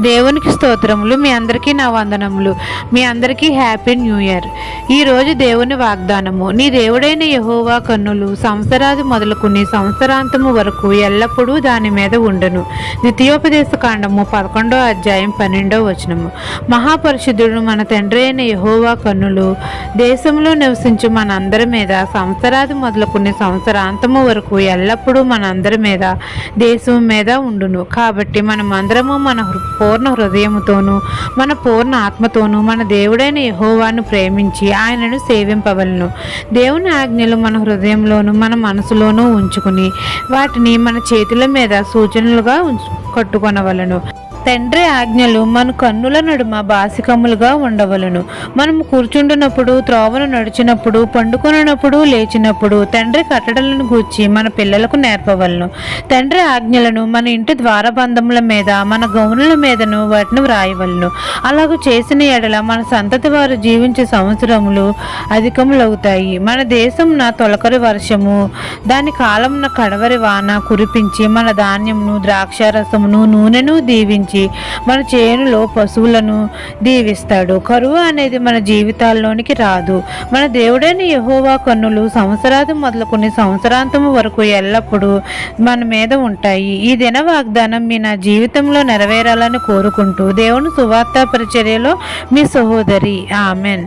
దేవునికి స్తోత్రములు మీ అందరికీ నా వందనములు. మీ అందరికీ హ్యాపీ న్యూ ఇయర్. ఈరోజు దేవుని వాగ్దానము నీ దేవుడైన యహోవా కన్నులు సంవత్సరాది మొదలుకుని సంవత్సరాంతము వరకు ఎల్లప్పుడూ దాని మీద ఉండును. ద్వితీయోపదేశ కాండము పదకొండో అధ్యాయం పన్నెండో వచనము. మహాపరిశుద్ధుడు మన తండ్రి అయిన యహోవా కన్నులు దేశంలో నివసించు మనందరి మీద సంవత్సరాది మొదలుకుని సంవత్సరాంతము వరకు ఎల్లప్పుడూ మనందరి మీద దేశం మీద ఉండును. కాబట్టి మనమందరము మన హృ- పూర్ణ హృదయముతోనూ మన పూర్ణ ఆత్మతోనూ మన దేవుడైన యహోవాను ప్రేమించి ఆయనను సేవింపవలను. దేవుని ఆజ్ఞలు మన హృదయంలోనూ మన మనసులోనూ ఉంచుకుని వాటిని మన చేతుల మీద సూచనలుగా ఉంచు కట్టుకొనవలను. తండ్రి ఆజ్ఞలు మన కన్నుల నడుమ బాసికములుగా ఉండవలను. మనము కూర్చుండునప్పుడు త్రోవను నడిచినప్పుడు పండుకొనున్నప్పుడు లేచినప్పుడు తండ్రి కట్టడలను గూర్చి మన పిల్లలకు నేర్పవలను. తండ్రి ఆజ్ఞలను మన ఇంటి ద్వారబంధముల మీద మన గౌనుల మీదను వాటిని వ్రాయవలను. అలాగ చేసిన ఎడల మన సంతతి వారు జీవించే సంవత్సరములు అధికములవుతాయి. మన దేశం నా తొలకరి వర్షము దాని కాలంన కడవరి వాన కురిపించి మన ధాన్యమును ద్రాక్షారసమును నూనెను దీవించి మన చేనులో పశువులను దీవిస్తాడు. కరువు అనేది మన జీవితాల్లోనికి రాదు. మన దేవుడైన యహోవా కన్నులు సంవత్సరాది మొదలుకొని సంవత్సరాంతము వరకు ఎల్లప్పుడూ మన మీద ఉంటాయి. ఈ దిన వాగ్దానం మీ నా జీవితంలో నెరవేరాలని కోరుకుంటూ దేవుని సువార్త పరిచర్యలో మీ సహోదరి. ఆమెన్.